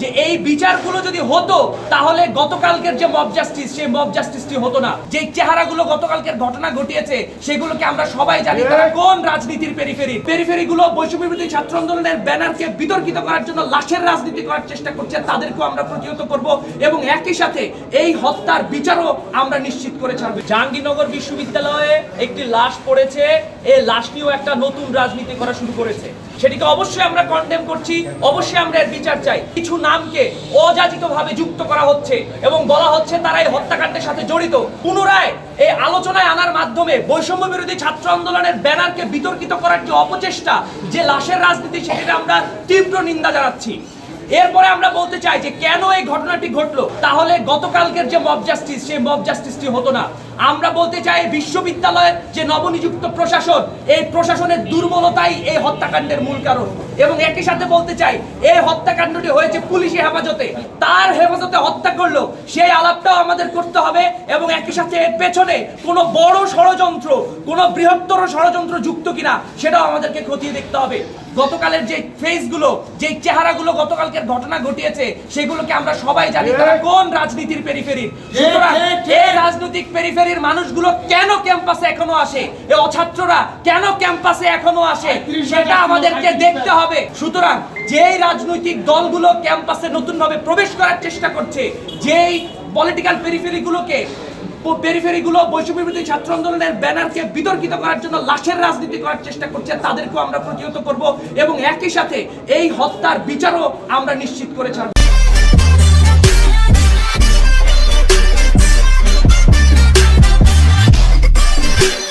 যে এই বিচারগুলো যদি হতো তাহলে গতকালকের যে মব জাস্টিস সেই মব জাস্টিসটি হতো না। যে চেহারাগুলো গতকালকের ঘটনা ঘটিয়েছে সেগুলোকে আমরা সবাই জানি তারা কোন রাজনীতির পেরিফেরি পেরিফেরি গুলো বৈষম্যবিরোধী ছাত্র আন্দোলনের ব্যানারকে বিতর্কিত করার জন্য লাশের রাজনীতি করার চেষ্টা করছে তাদেরকেও আমরা প্রতিহত করব এবং একই সাথে এই হত্যার বিচারও আমরা নিশ্চিত করে ছাড়বো। জাহাঙ্গীরনগর বিশ্ববিদ্যালয়ে একটি লাশ পড়েছে এই লাশ নিয়েও একটা নতুন রাজনীতি করা শুরু করেছে। সেটিকে অবশ্যই আমরা কন্ডেম করছি অবশ্যই আমরা এর বিচার চাই। কিছু নামকে অযাচিতভাবে যুক্ত করা হচ্ছে এবং বলা হচ্ছে তারা এই হত্যাকাণ্ডের সাথে জড়িত। পুনরায় এই আলোচনায় আনার মাধ্যমে বৈষম্য বিরোধী ছাত্র আন্দোলনের ব্যানারকে বিতর্কিত করার যে অপচেষ্টা, যে লাশের রাজনীতি, সেটিতে আমরা তীব্র নিন্দা জানাচ্ছি। এরপরে আমরা বলতে চাই যে কেন এই ঘটনাটি ঘটলো? তাহলে গতকালকের যে মব জাস্টিস সেই মব জাস্টিসটি হতো না। আমরা বলতে চাই বিশ্ববিদ্যালয়ের যে নবনিযুক্ত প্রশাসন এই প্রশাসনের দুর্বলতাই এই হত্যাকাণ্ডের মূল কারণ। এবং একই সাথে বলতে চাই এই হত্যাকাণ্ডটি হয়েছে পুলিশি হেফাজতে। তার হেফাজতে হত্যা করল সেই আলাপটাও আমাদের করতে হবে এবং একই সাথে এর পেছনে কোনো বড় ষড়যন্ত্র কোনো বৃহত্তর ষড়যন্ত্র যুক্ত কিনা সেটাও আমাদেরকে খতিয়ে দেখতে হবে। গতকালের যে ফেসগুলো যে চেহারাগুলো গতকালকের ঘটনা ঘটিয়েছে সেগুলোকে আমরা সবাই জানি তারা কোন রাজনীতির পেরিফেরি সুতরাং এই রাজনৈতিক পেরিফেরির মানুষগুলো কেন ক্যাম্পাসে এখনও আসে? এই অছাত্ররা কেন ক্যাম্পাসে এখনও আসে? সেটা আমাদেরকে দেখতে হবে। সুতরাং যেই রাজনৈতিক দলগুলো ক্যাম্পাসে নতুন ভাবে প্রবেশ করার চেষ্টা করছে যেই পলিটিক্যাল পেরিফেরিগুলোকে পেরিফেরিগুলো ছাত্র আন্দোলনের ব্যানারকে বিতর্কিত করার জন্য লাশের রাজনীতি করার চেষ্টা করছে তাদেরকেও আমরা প্রতিহত করব এবং একই সাথে এই হত্যার বিচারও আমরা নিশ্চিত করে ছাড়ব।